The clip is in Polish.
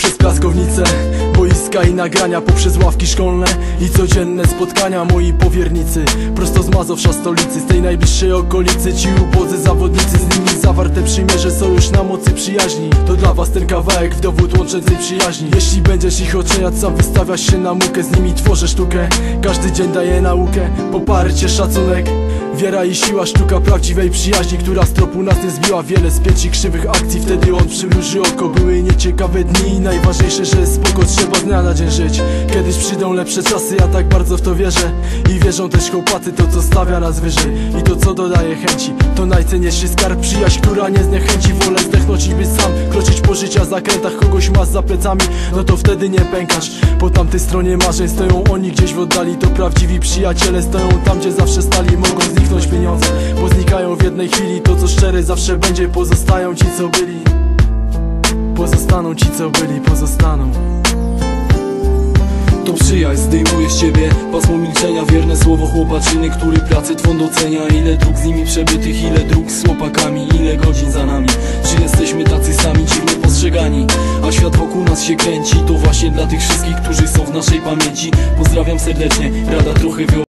przez piaskownicę i nagrania poprzez ławki szkolne I codzienne spotkania moi powiernicy. Prosto z Mazowsza stolicy, z tej najbliższej okolicy. Ci ubodzy zawodnicy, z nimi zawarte przymierze Sojusz na mocy przyjaźni. To dla was ten kawałek w dowód łączącej przyjaźni. Jeśli będziesz ich oceniać, sam wystawiasz się na mukę. Z nimi tworzę sztukę, każdy dzień daje naukę. Poparcie, szacunek. Wiera i siła, sztuka prawdziwej przyjaźni Która z tropu nas nie zbiła. Wiele spięć i krzywych akcji Wtedy on przymruży oko. Były nieciekawe dni najważniejsze, że z dnia na dzień żyć. Kiedyś przyjdą lepsze czasy, ja tak bardzo w to wierzę. I wierzą też chłopacy, to co stawia nas wyżej. I to co dodaje chęci. To najcenniejszy skarb, przyjaźń, która nie zniechęci. Wolę zdechnąć i być sam. Kroczyć po życia zakrętach, kogoś masz za plecami No to wtedy nie pękasz. Po tamtej stronie marzeń stoją oni gdzieś w oddali. To prawdziwi przyjaciele stoją tam, gdzie zawsze stali. Mogą zniknąć pieniądze, bo znikają w jednej chwili. To co szczere zawsze będzie, pozostają ci co byli. Pozostaną ci co byli, pozostaną To przyjaźń zdejmuje z ciebie pasmo milczenia Wierne słowo chłopaczyny, który pracę twą docenia. Ile dróg z nimi przebytych, ile dróg z chłopakami Ile godzin za nami, czy jesteśmy tacy sami dziwnie postrzegani? A świat wokół nas się kręci, to właśnie dla tych wszystkich, którzy są w naszej pamięci. Pozdrawiam serdecznie, rada trochę wio